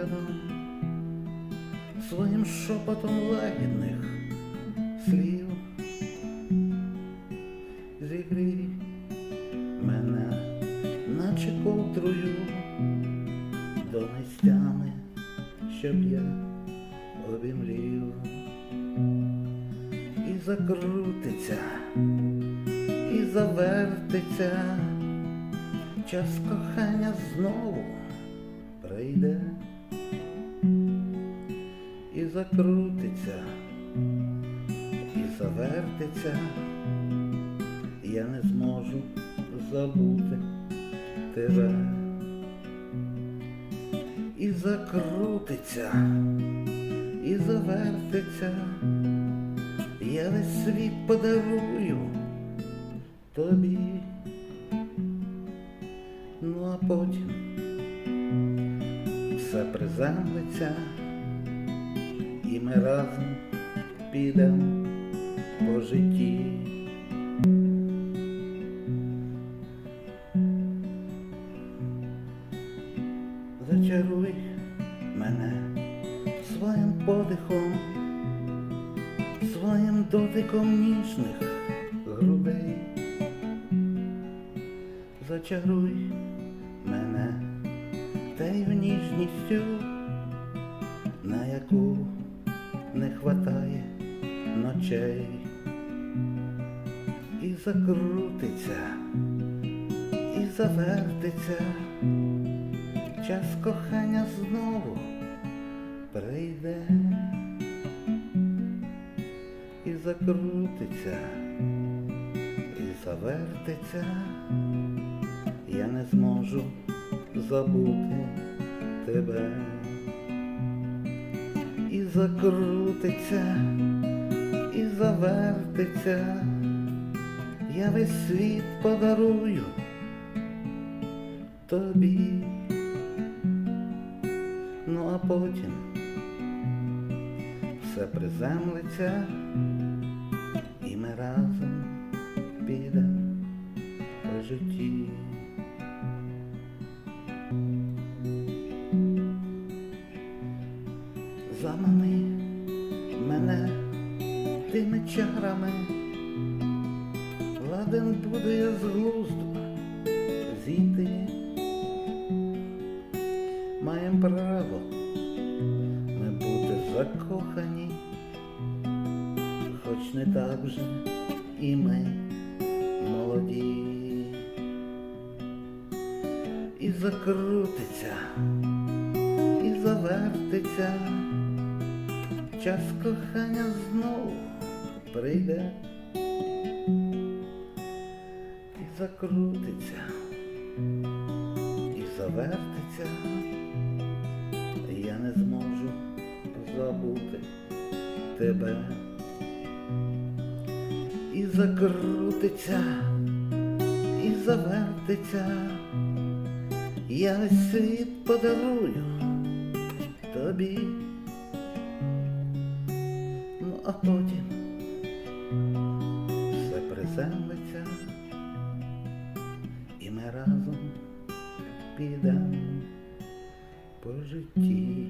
поглядом, своїм шепотом лагідних слів. Зігрій мене, наче ковдрою, донестями, щоб я обімрів. І закрутиться, і завертиться, час кохання знову прийде закрутиться, і завертиться, я не зможу забути тебе. І закрутиться, і завертиться, я весь світ подарую тобі. Ну а потім все приземлиться, ми разом підемо по житті. Зачаруй мене своїм подихом, своїм дотиком ніжних грудей. Зачаруй мене тею ніжністю, на яку не хватає ночей. І закрутиться, і завертиться, час кохання знову прийде і закрутиться, і завертиться, я не зможу забути тебе. І закрутиться, і завертиться, я весь світ подарую тобі. Ну а потім все приземлиться, чарами, ладен буду я з глузду зійти. Маєм право ми бути закохані, хоч не так вже і ми молоді. І закрутиться, і завертиться, час кохання знову прийде. І закрутиться, і завертиться, я не зможу забути тебе. І закрутиться, і завертиться, я світ подарую тобі. Ну а потім приземлиться, і ми разом підемо по житті.